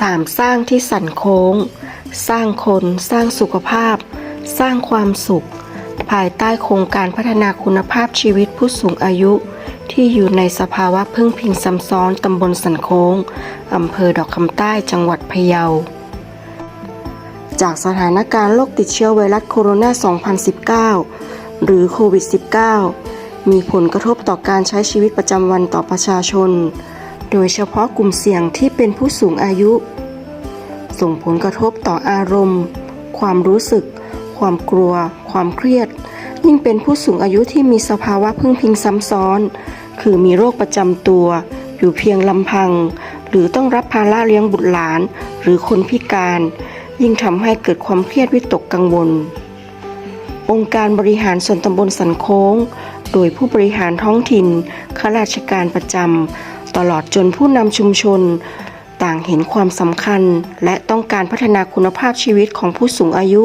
สามสร้างที่สันโค้ง สร้างคนสร้างสุขภาพ สร้างความสุข ภายใต้โครงการพัฒนาคุณภาพชีวิตผู้สูงอายุ ที่อยู่ในสภาวะพึ่งพิงซ้ำซ้อนตำบลสันโค้งอำเภอดอกคำใต้จังหวัดพะเยา จากสถานการณ์โรคติดเชื้อไวรัสโคโรนา 2019 หรือโควิด -19 มีผลกระทบต่อการใช้ชีวิตประจำวันต่อประชาชน โดยเฉพาะกลุ่มเสี่ยงที่เป็นผู้สูงอายุ ส่งผลกระทบต่ออารมณ์ ความรู้สึก ความกลัว ความเครียด ยิ่งเป็นผู้สูงอายุที่มีสภาวะพึ่งพิงซ้ำซ้อน คือมีโรคประจำตัว อยู่เพียงลำพัง หรือต้องรับภาระเลี้ยงบุตรหลาน หรือคนพิการ ยิ่งทำให้เกิดความเครียดวิตกกังวล องค์การบริหารส่วนตำบลสันโค้ง โดยผู้บริหารท้องถิ่นข้าราชการประจำ ตลอดจนผู้นำชุมชน ต่างเห็นความสำคัญ และต้องการพัฒนาคุณภาพชีวิตของผู้สูงอายุ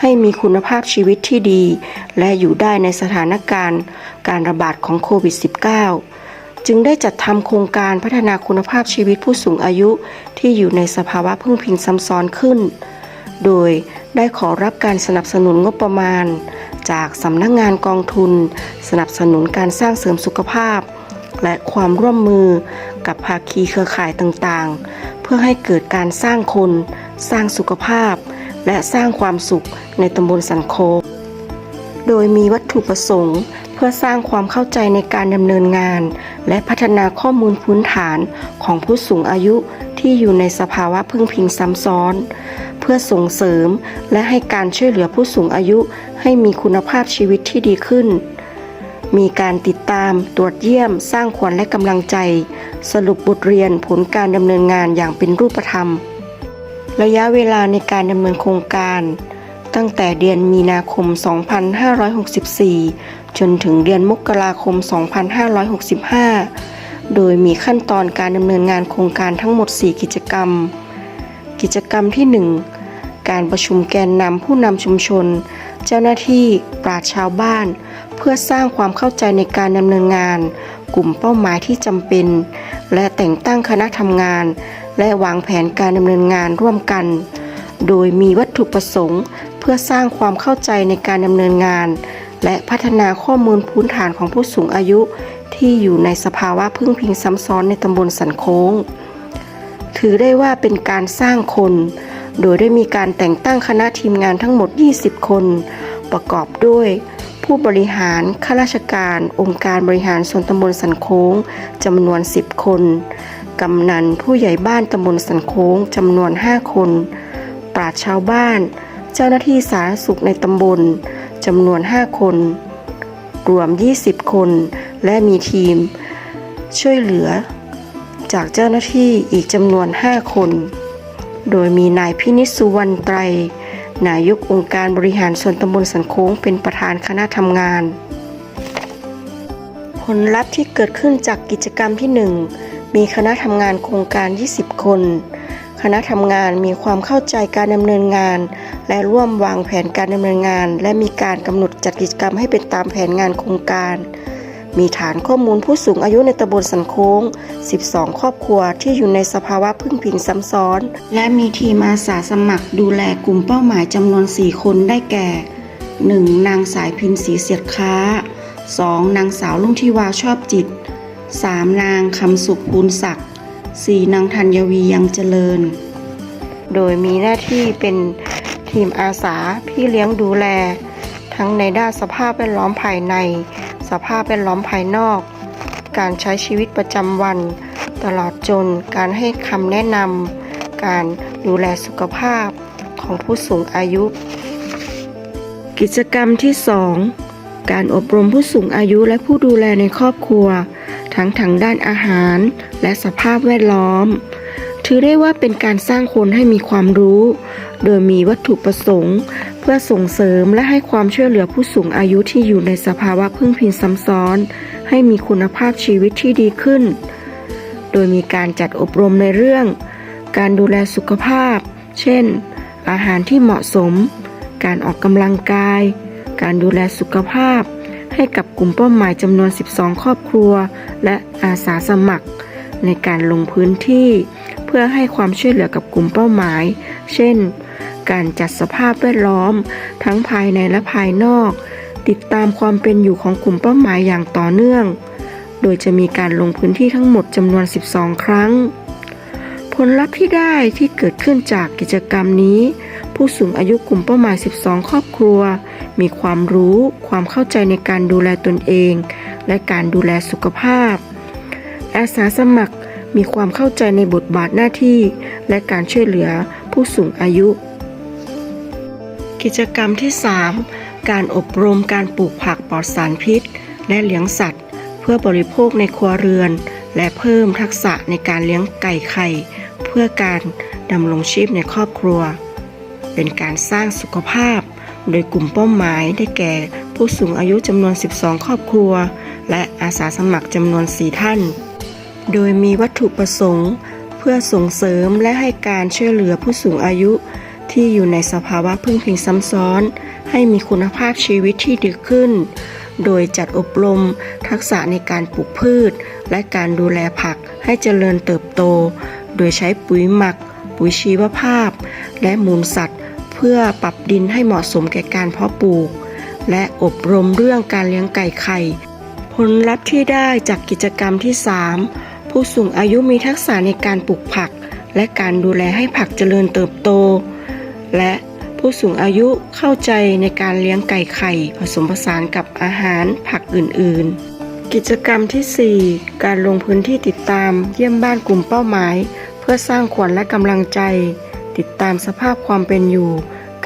ให้มีคุณภาพชีวิตที่ดี และอยู่ได้ในสถานการณ์ การระบาดของโควิด -19 จึงได้จัดทำโครงการพัฒนาคุณภาพชีวิตผู้สูงอายุที่อยู่ในสภาวะพึ่งพิงซ้ำซ้อนขึ้น โดยได้ขอรับการสนับสนุนงบประมาณ จากสำนักงงานกองทุน สนับสนุนการสร้างเสริมสุขภาพ และความร่วมมือกับภาคีเครือข่ายต่างๆ เพื่อให้เกิดการสร้างคน สร้างสุขภาพ และสร้างความสุขในตำบลสันโค โดยมีวัตถุประสงค์ เพื่อสร้างความเข้าใจในการดำเนินงาน และพัฒนาข้อมูลพื้นฐานของผู้สูงอายุที่อยู่ในสภาวะพึ่งพิงซ้ำซ้อน เพื่อส่งเสริมและให้การช่วยเหลือผู้สูงอายุให้มีคุณภาพชีวิตที่ดีขึ้น มีการติดตามตรวจเยี่ยม สร้างขวัญและกำลังใจ สรุปบทเรียนผลการดำเนินงานอย่างเป็นรูปธรรม ระยะเวลาในการดำเนินโครงการ ตั้งแต่เดือนมีนาคม 2564 จนถึงเดือนมกราคม 2565 โดยมีขั้นตอนการดำเนินงานโครงการทั้งหมด 4 กิจกรรม กิจกรรมที่ 1 การประชุมแกนนำผู้นำชุมชน เจ้าหน้าที่ปราชชาวบ้าน เพื่อสร้างความเข้าใจในการดำเนินงาน กลุ่มเป้าหมายที่จำเป็น และแต่งตั้งคณะทำงาน และวางแผนการดำเนินงานร่วมกัน โดยมีวัตถุประสงค์ เพื่อสร้างความเข้าใจในการดำเนินงาน และพัฒนาข้อมูลพื้นฐานของผู้สูงอายุ ที่อยู่ในสภาวะพึ่งพิงซ้ำซ้อนในตำบลสันโค้ง ถือได้ว่าเป็นการสร้างคน โดยได้มีการแต่งตั้งคณะทีมงานทั้งหมด 20 คน ประกอบด้วย ผู้บริหาร ข้าราชการ องค์การบริหารส่วนตำบลสันโค้งจำนวน 10 คน กำนันผู้ใหญ่บ้านตำบลสันโค้งจำนวน 5 คน ปราชชาวบ้าน เจ้าหน้าที่สาธารณสุขในตำบลจำนวน 5 คน รวม 20 คน และมีทีม ช่วยเหลือ จากเจ้าหน้าที่อีกจำนวน 5 คน โดยมีนายพินิจสุวรรณไตร นายกองค์การบริหารส่วนตำบลสันโค้งเป็นประธานคณะทำงาน ผลลัพธ์ที่เกิดขึ้นจากกิจกรรมที่ 1 มีคณะทำงานโครงการ 20 คน คณะทำงานมีความเข้าใจการดำเนินงาน และร่วมวางแผนการดำเนินงาน และมีการกำหนดจัดกิจกรรมให้เป็นตามแผนงานโครงการ มีฐานข้อมูลผู้สูงอายุในตำบลสันโค้ง 12 ครอบครัวที่อยู่ในสภาวะพึ่งพิงซ้ำซ้อน และมีทีมอาสาสมัครดูแลกลุ่มเป้าหมายจำนวน 4 คนได้แก่ 1. นางสายพินสีเสียดค้า 2. นางสาวลุงทิวาชอบจิต 3. นางคำสุขภูลศักดิ์ 4. นางธัญวียังเจริญ โดยมีหน้าที่เป็นทีมอาสาพี่เลี้ยงดูแล ทั้งในด้านสภาพแวดล้อมภายใน สภาพแวดล้อมภายนอก การใช้ชีวิตประจำวัน ตลอดจนการให้คำแนะนำการดูแลสุขภาพของผู้สูงอายุ กิจกรรมที่ 2 การอบรมผู้สูงอายุและผู้ดูแลในครอบครัว ทั้งทางด้านอาหารและสภาพแวดล้อม ถือได้ว่าเป็นการสร้างคนให้มีความรู้ โดยมีวัตถุประสงค์ เพื่อส่งเสริมและให้ความช่วยเหลือผู้สูงอายุที่อยู่ในสภาวะพึ่งพิงซ้ำซ้อน ให้มีคุณภาพชีวิตที่ดีขึ้น โดยมีการจัดอบรมในเรื่อง การดูแลสุขภาพ เช่น อาหารที่เหมาะสม การออกกำลังกาย การดูแลสุขภาพ ให้กับกลุ่มเป้าหมายจำนวน 12 ครอบครัว และอาสาสมัคร ในการลงพื้นที่ เพื่อให้ความช่วยเหลือกับกลุ่มเป้าหมาย เช่น การจัดสภาพแวดล้อม ทั้งภายในและภายนอก ติดตามความเป็นอยู่ของกลุ่มเป้าหมายอย่างต่อเนื่อง โดยจะมีการลงพื้นที่ทั้งหมดจำนวน 12 ครั้ง ผลลัพธ์ที่ได้ที่เกิดขึ้นจากกิจกรรมนี้ ผู้สูงอายุกลุ่มเป้าหมาย 12 ครอบครัว มีความรู้ ความเข้าใจในการดูแลตนเอง และการดูแลสุขภาพ อาสาสมัครมีความเข้าใจในบทบาทหน้าที่ และการช่วยเหลือผู้สูงอายุ กิจกรรมที่ 3 การอบรมการปลูกผักปลอดสารพิษ และเลี้ยงสัตว์ เพื่อบริโภคในครัวเรือน และเพิ่มทักษะในการเลี้ยงไก่ไข่ เพื่อการดำรงชีพในครอบครัว เป็นการสร้างสุขภาพ โดยกลุ่มเป้าหมายได้แก่ ผู้สูงอายุจำนวน 12 ครอบครัว และอาสาสมัครจำนวน 4 ท่าน โดยมีวัตถุประสงค์ เพื่อส่งเสริมและให้การช่วยเหลือผู้สูงอายุ ที่อยู่ในสภาวะพึ่งพิงซ้ำซ้อน ให้มีคุณภาพชีวิตที่ดีขึ้น โดยจัดอบรม ทักษะในการปลูกพืช และการดูแลผักให้เจริญเติบโต โดยใช้ปุ๋ยหมัก ปุ๋ยชีวภาพ และมูลสัตว์ เพื่อปรับดินให้เหมาะสมแก่การเพาะปลูก และอบรมเรื่องการเลี้ยงไก่ไข่ ผลลัพธ์ที่ได้จากกิจกรรมที่ 3 ผู้สูงอายุมีทักษะในการปลูกผัก และการดูแลให้ผักเจริญเติบโต และผู้สูงอายุเข้าใจในการเลี้ยงไก่ไข่ ผสมผสานกับอาหารผักอื่นๆ กิจกรรมทีสี่ 4 การลงพื้นที่ติดตามเยี่ยมบ้านกลุ่มเป้าหมาย เพื่อสร้างขวัญและกำลังใจ ติดตามสภาพความเป็นอยู่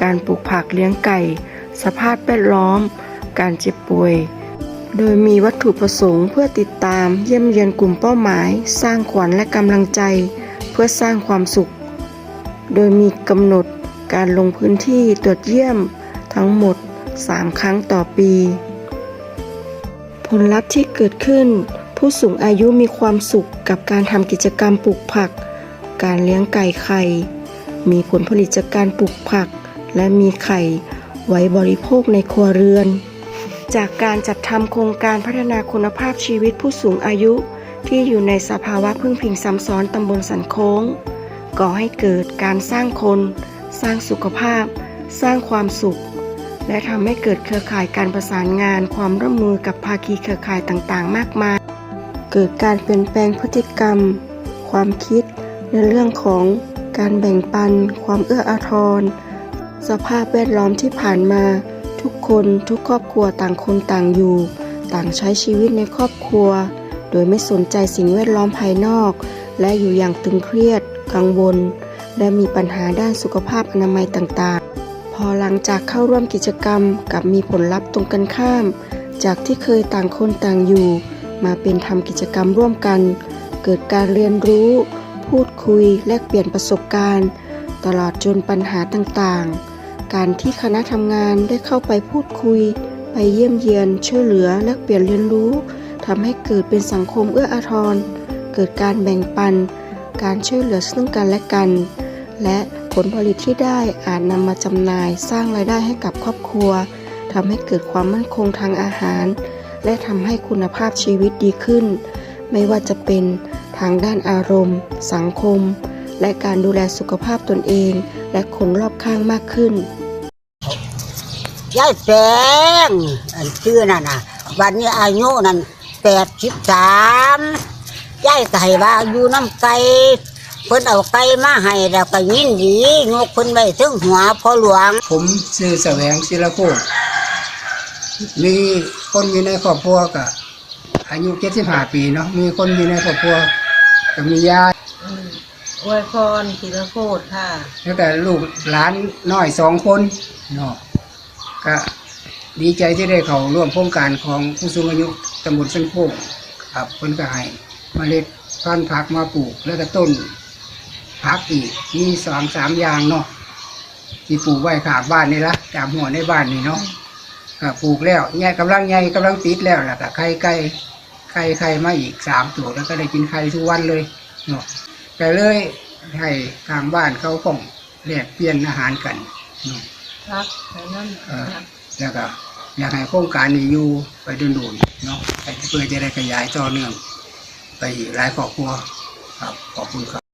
การปลูกผักเลี้ยงไก่ สภาพแวดล้อม การเจ็บป่วยโดยมีวัตถุประสงค์เพื่อติดตามเยี่ยมเยียนกลุ่มเป้าหมาย สร้างขวัญและกำลังใจ เพื่อสร้างความสุข โดยมีกำหนด การลงพื้นที่ตรวจเยี่ยมทั้งหมด 3 ครั้งต่อปี ผลลัพธ์ที่เกิดขึ้น ผู้สูงอายุมีความสุขกับการทำกิจกรรมปลูกผัก การเลี้ยงไก่ไข่ มีผลผลิตจากการปลูกผัก และมีไข่ไว้บริโภคในครัวเรือน จากการจัดทำโครงการพัฒนาคุณภาพชีวิตผู้สูงอายุที่อยู่ในสภาวะพึ่งพิงซ้ำซ้อนตำบลสันโค้งก่อให้เกิดการสร้างคน สร้างสุขภาพ สร้างความสุข และทำให้เกิดเครือข่ายการประสานงาน ความร่วมมือกับภาคีเครือข่ายต่างๆ มากมาย เกิดการเปลี่ยนแปลงพฤติกรรม ความคิด ในเรื่องของการแบ่งปัน ความเอื้ออาทร สภาพแวดล้อมที่ผ่านมา ทุกคนทุกครอบครัวต่างคนต่างอยู่ ต่างใช้ชีวิตในครอบครัว โดยไม่สนใจสิ่งแวดล้อมภายนอก และอยู่อย่างตึงเครียด กังวล และมีปัญหาด้านสุขภาพอนามัยต่างๆ พอหลังจากเข้าร่วมกิจกรรมกับมีผลลัพธ์ตรงกันข้าม จากที่เคยต่างคนต่างอยู่ มาเป็นทำกิจกรรมร่วมกัน เกิดการเรียนรู้ พูดคุยแลกเปลี่ยนประสบการณ์ ตลอดจนปัญหาต่างๆ การที่คณะทำงานได้เข้าไปพูดคุย ไปเยี่ยมเยียนช่วยเหลือแลกเปลี่ยนเรียนรู้ทำให้เกิดเป็นสังคมเอื้ออาทร เกิดการแบ่งปัน การช่วยเหลือซึ่งกันและกัน และผลผลิตที่ได้อาจนำมาจำหน่ายสร้างรายได้ให้กับครอบครัวทำให้เกิดความมั่นคงทางอาหาร และทำให้คุณภาพชีวิตดีขึ้น ไม่ว่าจะเป็นทางด้านอารมณ์ สังคม และการดูแลสุขภาพตนเอง และคนรอบข้างมากขึ้นยายแปงอันชื่อนั่นน่ะ วันนี้อายุนั่นแปดสิบสามยายไก่ว่าอยู่น้ำไก่ เพิ่นเอาไก่มาให้แล้วก็ยินดีงกเพิ่นไว้ถึงหัวพ่อหลวง ผมชื่อแสวงศิลโคตรมีคนอยู่ในครอบครัวก็อายุ75ปีเนาะมีคนอยู่ในครอบครัวก็มีญาติอวยพรศิลโคตรค่ะแล้วก็ลูกหลานน้อยสองคนเนาะก็ดีใจที่ได้เขาร่วมโครงการของผู้สูงอายุตำบลสันโคกครับเพิ่นก็ให้เมล็ดพันธุ์ผักมาปลูกแล้วก็ต้น ผักอีกมีสองสามอย่างเนาะที่ปลูกไว้ข้างบ้านนี่ละตามหัวในบ้านนี่เนาะก็ปลูกแล้วใหญ่กำลังใหญ่กำลังติดแล้วล่ะก็ไข่ไก่ไข่ไข่มาอีกสามตัวแล้วก็ได้กินไข่ทุกวันเลยเนาะก็เลยให้ทางบ้านเขาคงแลกเปลี่ยนอาหารกันเนาะรักแต่นั่นเออแล้วก็อยากให้โครงการนี้อยู่ไปดุนๆเนาะเพื่อจะได้ขยายต่อเนื่อง ไปอีกหลายครอบครัวครับขอบคุณครับ